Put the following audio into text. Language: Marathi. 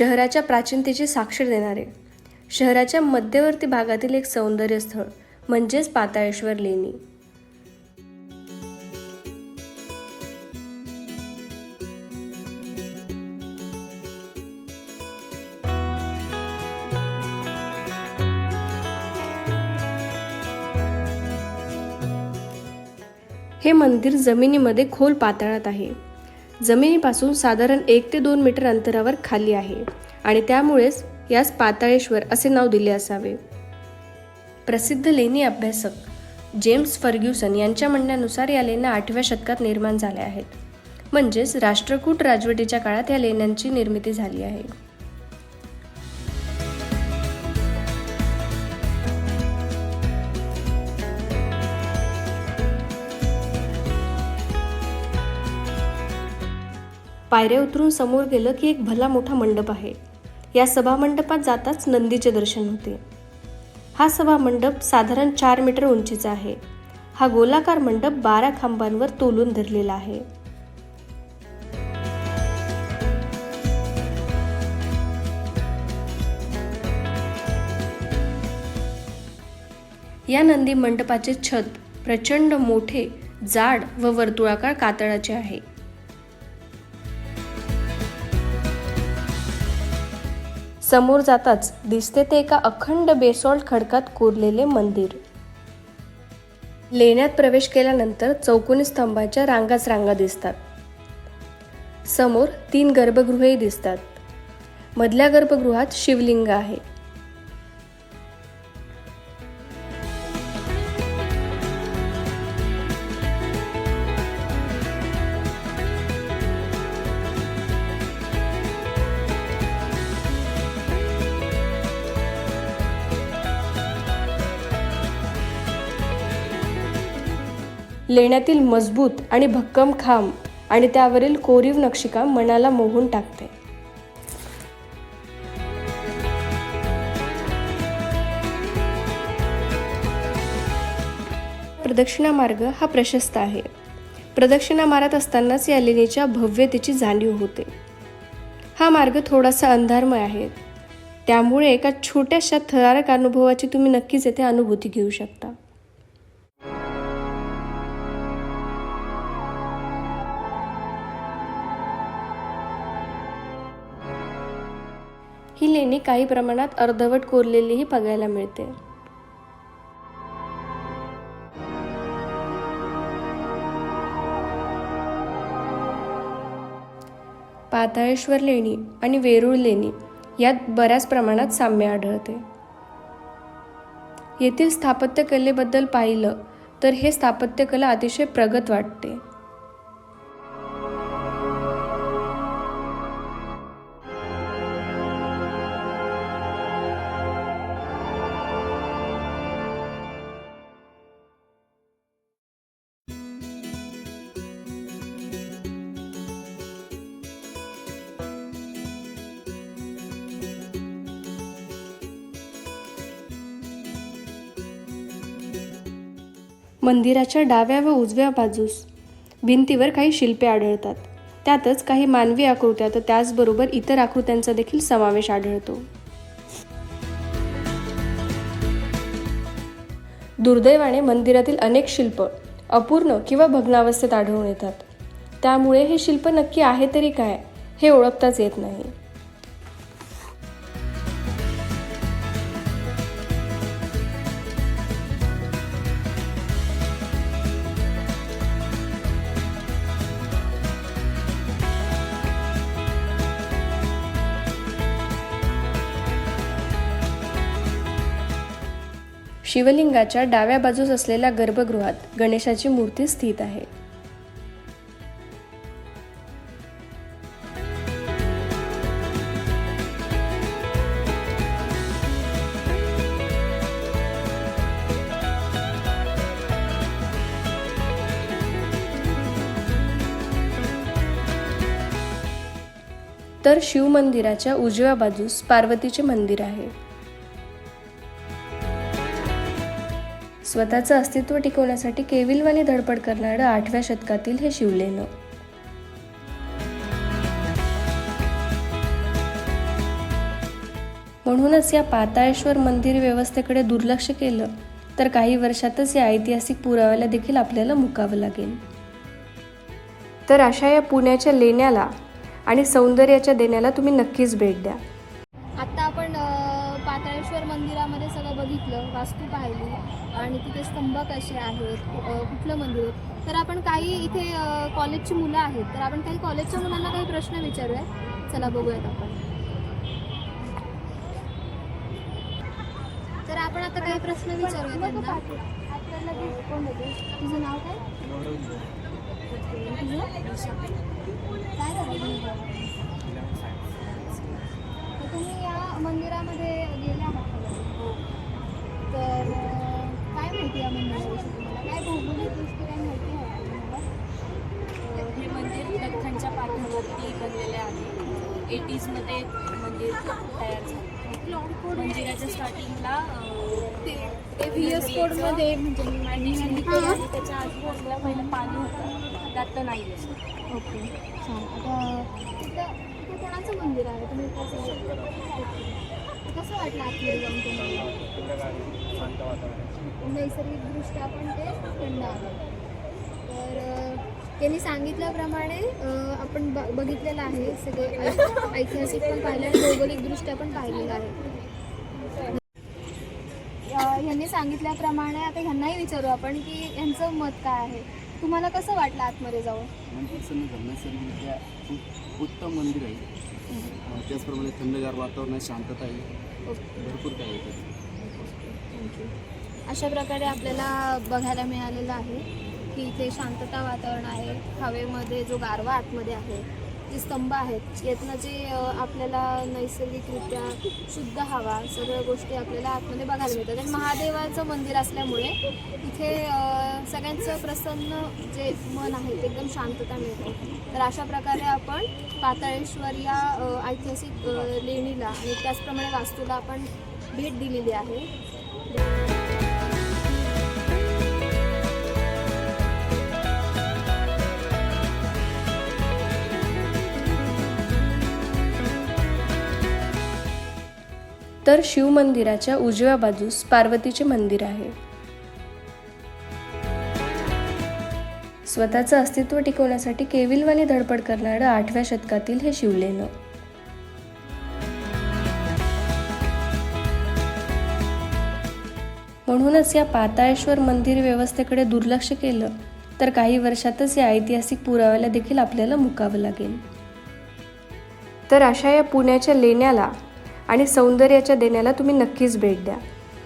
शहराच्या प्राचीनतेची साक्ष देणारे. शहराच्या मध्यवर्ती भागातील एक सौंदर्य स्थळ म्हणजेच पाताळेश्वर लेणी. हे मंदिर जमिनीमध्ये खोल पातळात आहे. जमिनीपासून साधारण एक ते दोन मीटर अंतरावर खाली आहे आणि त्यामुळेच यास पाताळेश्वर असे नाव दिले असावे. प्रसिद्ध लेणी अभ्यासक जेम्स फर्ग्युसन यांच्या म्हणण्यानुसार या लेण्या आठव्या शतकात निर्माण झाल्या आहेत. म्हणजेच राष्ट्रकूट राजवटीच्या काळात या लेण्यांची निर्मिती झाली आहे. पायऱ्या उतरून समोर गेलं की एक भला मोठा मंडप आहे. या सभामंडपात जाताच नंदीचे दर्शन होते. हा सभामंडप साधारण चार मीटर उंचीचा आहे. हा गोलाकार मंडप बारा खांबांवर तोलून धरलेला आहे. या नंदी मंडपाचे छत प्रचंड मोठे जाड व वर्तुळाकार कातळाचे आहे. समोर जाताच दिसते ते एका अखंड बेसॉल्ट खडकात कोरलेले मंदिर. लेण्यात प्रवेश केल्यानंतर चौकोनी स्तंभाच्या रांगाच रांगा दिसतात. समोर तीन गर्भगृहेही दिसतात. मधल्या गर्भगृहात शिवलिंग आहे. लेण्यातील मजबूत आणि भक्कम खांब आणि त्यावरील कोरीव नक्षीकाम मनाला मोहून टाकते. प्रदक्षिणा मार्ग हा प्रशस्त आहे. प्रदक्षिणा मारत असतानाच या लेणीच्या भव्यतेची जाणीव होते. हा मार्ग थोडासा अंधारमय आहे. त्यामुळे एका छोट्याशा थरारक अनुभवाची तुम्ही नक्कीच येथे अनुभूती घेऊ शकता. ही लेणी काही प्रमाणात अर्धवट कोरलेलीही बघायला मिळते. पाताळेश्वर लेणी आणि वेरूळ लेणी यात बऱ्याच प्रमाणात साम्य आढळते. येथील स्थापत्यकलेबद्दल पाहिलं तर हे स्थापत्यकला अतिशय प्रगत वाटते. मंदिराच्या डाव्या व उजव्या बाजूस. भिंतीवर काही शिल्पे आढळतात. त्यातच काही मानवी आकृत्या तर त्याचबरोबर इतर आकृत्यांचा देखील समावेश आढळतो. दुर्दैवाने मंदिरातील अनेक शिल्प अपूर्ण किंवा भग्नावस्थेत आढळून येतात. त्यामुळे हे शिल्प नक्की आहे तरी काय हे ओळखताच येत नाही. शिवलिंगाच्या डाव्या बाजूस असलेल्या गर्भगृहात गणेशाची मूर्ती स्थित आहे. तर शिवमंदिराच्या उजव्या बाजूस पार्वतीचे मंदिर आहे. स्वतःचं अस्तित्व टिकवण्यासाठी केविलवाने धडपड करणारं आठव्या शतकातील हे शिवलेणं म्हणूनच या पाताळेश्वर मंदिर व्यवस्थेकडे दुर्लक्ष केलं तर काही वर्षातच या ऐतिहासिक पुराव्याला देखील आपल्याला मुकावं लागेल. तर अशा या पुण्याच्या लेण्याला आणि सौंदर्याच्या देण्याला तुम्ही नक्कीच भेट द्या. आता आपण पाताळेश्वर मंदिरामध्ये सगळं बघितलं वास्तू पाहिली. आणि तिथे स्तंभ कसे आहेत कुठलं मंदिर आहे तर आपण काही इथे कॉलेजची मुलं आहेत. तर आपण काही कॉलेजच्या मुलांना काही प्रश्न विचारूया. चला बघूयात आपण. तर आपण आता काही प्रश्न विचारूया त्यांना. तुझं नाव काय? काय करायचं तुम्ही या मंदिरामध्ये गेल्या एटीजमध्ये मंदिर तयार झालं मंदिराच्या स्टार्टिंगला ते व्ही एस कोडमध्ये म्हणजे मी आणि माहिती केलं. आणि त्याच्या आजूबाजूला पहिलं पाणी होतं. त्यात तर नाही आहे ओके छान. आता तिथं तिथं कोणाचं मंदिर आहे? तुम्ही कसं कसं वाटलं आतमध्ये जाऊन तुम्हाला? नैसर्गिकदृष्ट्या पण ते थंड आहे. तर त्यांनी सांगितल्याप्रमाणे आपण ब बघितलेलं आहे सगळे ऐतिहासिक पण पाहिलं आणि भौगोलिकदृष्ट्या पण पाहिलेलं आहे. अं, ह्यांनी सांगितल्याप्रमाणे आता ह्यांनाही विचारू आपण की ह्यांचं मत काय आहे. तुम्हाला कसं वाटलं आतमध्ये जाऊन? मंदिर खूप उत्तम मंदिर आहे. त्याचप्रमाणे थंडगार वातावरण आहे शांतता आहे. भरपूर आहे. त्याच्यात. अशा प्रकारे आपल्याला बघायला मिळालेलं आहे. की इथे शांतता वातावरण आहे. हवेमध्ये जो गारवा आतमध्ये आहे जे स्तंभ आहेत यातनं जे आपल्याला नैसर्गिकरित्या शुद्ध हवा सगळ्या गोष्टी आपल्याला आतमध्ये बघायला मिळतात. आणि महादेवाचं मंदिर असल्यामुळे इथे सगळ्यांचं प्रसन्न जे मन आहे ते एकदम शांतता मिळते. तर अशा प्रकारे आपण पाताळेश्वर या ऐतिहासिक लेणीला आणि त्याचप्रमाणे वास्तूला आपण भेट दिलेली आहे. तर शिवमंदिराच्या उजव्या बाजूस पार्वतीचे मंदिर आहे. स्वतःचं अस्तित्व टिकवण्यासाठी केविलवाने धडपड करणारं आठव्या शतकातील हे शिवलेणं म्हणूनच या पाताळेश्वर मंदिर व्यवस्थेकडे दुर्लक्ष केलं तर काही वर्षातच या ऐतिहासिक पुराव्याला देखील आपल्याला मुकावं लागेल. तर अशा या पुण्याच्या लेण्याला आणि सौंदर्याच्या देण्याला तुम्ही नक्कीच भेट द्या.